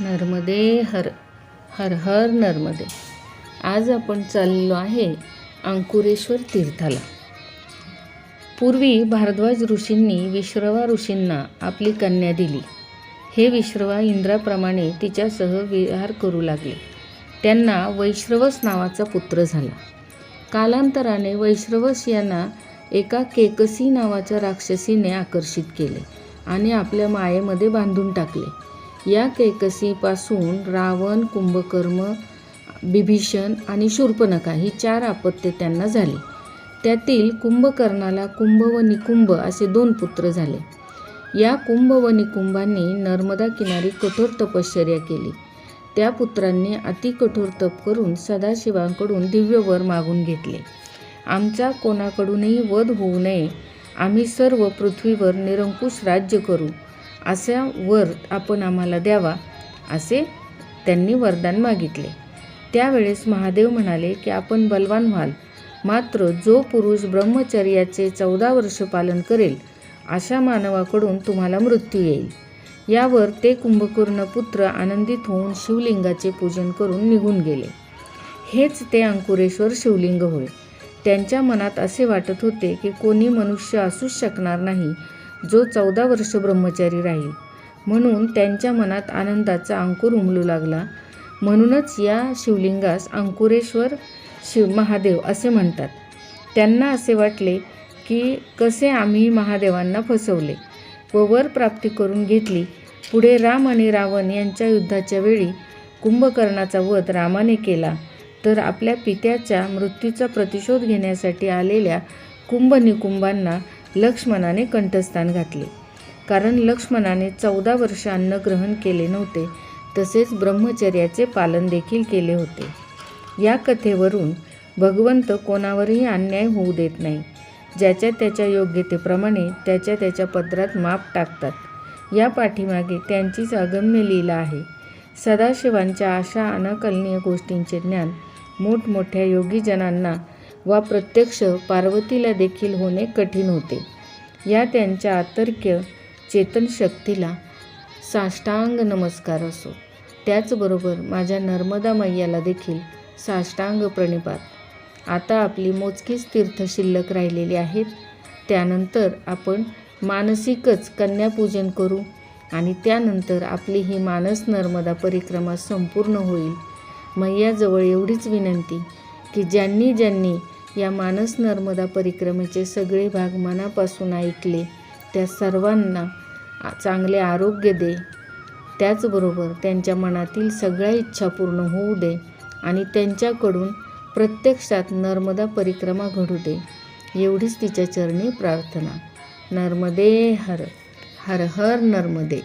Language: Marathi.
नर्मदे हर हर हर नर्मदे. आज आपण चाललो आहे अंकुरेश्वर तीर्थाला. पूर्वी भारद्वाज ऋषींनी विश्रवा ऋषींना आपली कन्या दिली. हे विश्रवा इंद्राप्रमाणे तिच्यासह विहार करू लागले. त्यांना वैश्रवस नावाचा पुत्र झाला. कालांतराने वैश्रवस यांना एका केकसी नावाच्या राक्षसीने आकर्षित केले आणि आपल्या मायेमध्ये बांधून टाकले. या केकसीपासून रावण कुंभकर्म बिभीषण आणि शूर्पणखा ही चार अपत्ये त्यांना झाली. त्यातील कुंभकर्णाला कुंभ व निकुंभ असे दोन पुत्र झाले. या कुंभ व निकुंभांनी नर्मदा किनारी कठोर तपश्चर्या केली. त्या पुत्रांनी अतिकठोर तप करून सदाशिवांकडून दिव्य वर मागून घेतले. आमचा कोणाकडूनही वध होऊ नये. आम्ही सर्व पृथ्वीवर निरंकुश राज्य करू. असा वर आपण आम्हाला द्यावा असे त्यांनी वरदान मागितले. त्यावेळेस महादेव म्हणाले की आपण बलवान व्हाल. मात्र जो पुरुष ब्रह्मचर्याचे चौदा वर्ष पालन करेल अशा मानवाकडून तुम्हाला मृत्यू येईल. यावर ते कुंभकर्ण पुत्र आनंदित होऊन शिवलिंगाचे पूजन करून निघून गेले. हेच ते अंकुरेश्वर शिवलिंग होय. त्यांच्या मनात असे वाटत होते की कोणी मनुष्य असूच शकणार नाही जो चौदा वर्ष ब्रह्मचारी राहील. म्हणून त्यांच्या मनात आनंदाचा अंकुर उमलू लागला. म्हणूनच या शिवलिंगास अंकुरेश्वर शिव महादेव असे म्हणतात. त्यांना असे वाटले की कसे आम्ही महादेवांना फसवले व वर प्राप्ती करून घेतली. पुढे राम आणि रावण यांच्या युद्धाच्या वेळी कुंभकर्णाचा वध रामाने केला. तर आपल्या पित्याच्या मृत्यूचा प्रतिशोध घेण्यासाठी आलेल्या कुंभ निकुंभांना लक्ष्मणाने कंठस्थान घातले. कारण लक्ष्मणाने चौदा वर्ष अन्न ग्रहण केले नव्हते तसेच ब्रह्मचर्याचे पालन देखील केले होते. या कथेवरून भगवंत कोणावरही अन्याय होऊ देत नाही. ज्याच्या त्याच्या योग्यतेप्रमाणे त्याच्या त्याच्या पदरात माप टाकतात. या पाठीमागे त्यांचीच अगम्य लीला आहे. सदाशिवांच्या अशा अनाकलनीय गोष्टींचे ज्ञान मोठमोठ्या योगीजनांना वा प्रत्यक्ष पार्वतीला देखील होणे कठीण होते. या त्यांच्या आतर्क्य चेतनशक्तीला साष्टांग नमस्कार असो. त्याचबरोबर माझ्या नर्मदा मैयाला देखील साष्टांग प्रणिपात. आता आपली मोजकीच तीर्थ शिल्लक राहिलेली आहेत. त्यानंतर आपण मानसिकच कन्यापूजन करू आणि त्यानंतर आपली ही मानस नर्मदा परिक्रमा संपूर्ण होईल. मैयाजवळ एवढीच विनंती की ज्यांनी ज्यांनी या मानस नर्मदा परिक्रमेचे सगळे भाग मनापासून ऐकले त्या सर्वांना चांगले आरोग्य दे. त्याचबरोबर त्यांच्या मनातील सगळ्या इच्छा पूर्ण होऊ दे आणि त्यांच्याकडून प्रत्यक्षात नर्मदा परिक्रमा घडू दे. एवढीच तिच्या चरणी प्रार्थना. नर्मदे हर हर हर नर्मदे.